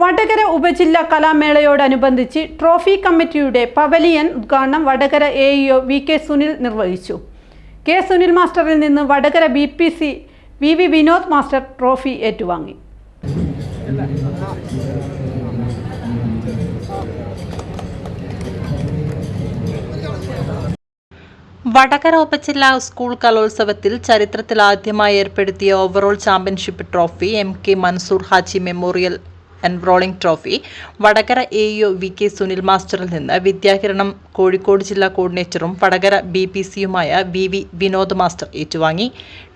വടകര ഉപജില്ലാ കലാമേളയോടനുബന്ധിച്ച് ട്രോഫി കമ്മിറ്റിയുടെ പവലിയൻ ഉദ്ഘാടനം Vadakara A EO V K Sunil നിർവഹിച്ചു. കെ സുനിൽ മാസ്റ്ററിൽ നിന്ന് Vadakara B P C V V Vinod master trophy ഏറ്റുവാങ്ങി. വടകര ഉപജില്ലാ സ്കൂൾ കലോത്സവത്തിൽ ചരിത്രത്തിൽ ആദ്യമായി ഏർപ്പെടുത്തിയ overall championship trophy M K Mansoor Haji memorial. Enrolling trophy Vadakara A EO V K Sunil മാസ്റ്ററിൽ നിന്ന് വിദ്യാകിരണം കോഴിക്കോട് ജില്ലാ കോർഡിനേറ്ററും വടകര ബി പി സിയുമായ വി വി വിനോദ് മാസ്റ്റർ ഏറ്റുവാങ്ങി.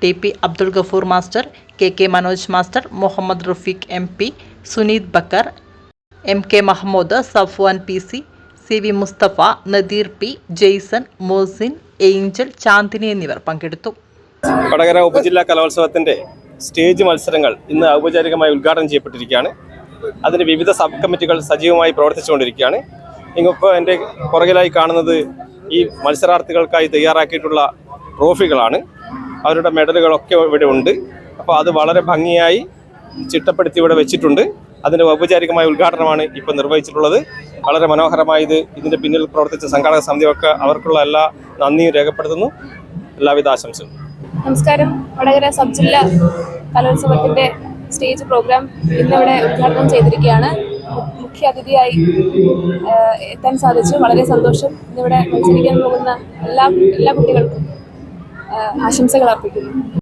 T P Abdul Gafoor master K K Manoj master Muhammad Rafeeq M P Suneeth Bakkar M K Mahmood Safwan P C C V Musthafa Nadeer P Jaison Mohsin Angel Chandini എന്നിവർ പങ്കെടുത്തു. വടകര ഉപജില്ലാ കലോത്സവത്തിന്റെ stage മത്സരങ്ങൾ ഇന്ന് ഔപചാരികമായി ഉദ്ഘാടനം ചെയ്യപ്പെട്ടിരിക്കുകയാണ്. അതിന് വിവിധ sub കമ്മിറ്റികൾ സജീവമായി പ്രവർത്തിച്ചുകൊണ്ടിരിക്കുകയാണ്. ഇങ്ങിപ്പോൾ എന്റെ പുറകിലായി കാണുന്നത് ഈ മത്സരാർത്ഥികൾക്കായി തയ്യാറാക്കിയിട്ടുള്ള ട്രോഫികളാണ്. അവരുടെ മെഡലുകളൊക്കെ ഇവിടെ ഉണ്ട്. അപ്പോൾ അത് വളരെ ഭംഗിയായി ചിട്ടപ്പെടുത്തി ഇവിടെ വെച്ചിട്ടുണ്ട്. അതിന്റെ ഔപചാരികമായ ഉദ്ഘാടനമാണ് ഇപ്പോൾ നിർവഹിച്ചിട്ടുള്ളത്. വളരെ മനോഹരമായി ഇത് ഇതിന്റെ പിന്നിൽ പ്രവർത്തിച്ച സംഘാടക സമിതിയൊക്കെ അവർക്കുള്ള എല്ലാ നന്ദിയും രേഖപ്പെടുത്തുന്നു. എല്ലാവിധ ആശംസകളും. നമസ്കാരം. വടകര സബ് ജില്ലാ കലോത്സവത്തിന്റെ സ്റ്റേജ് പ്രോഗ്രാം ഇന്നിവിടെ ഉദ്ഘാടനം ചെയ്തിരിക്കുകയാണ്. മുഖ്യ അതിഥിയായി എത്താൻ സാധിച്ചു. വളരെ സന്തോഷം. ഇന്നിവിടെ മത്സരിക്കാൻ പോകുന്ന എല്ലാ എല്ലാ കുട്ടികൾക്കും ആശംസകൾ അർപ്പിക്കുന്നു.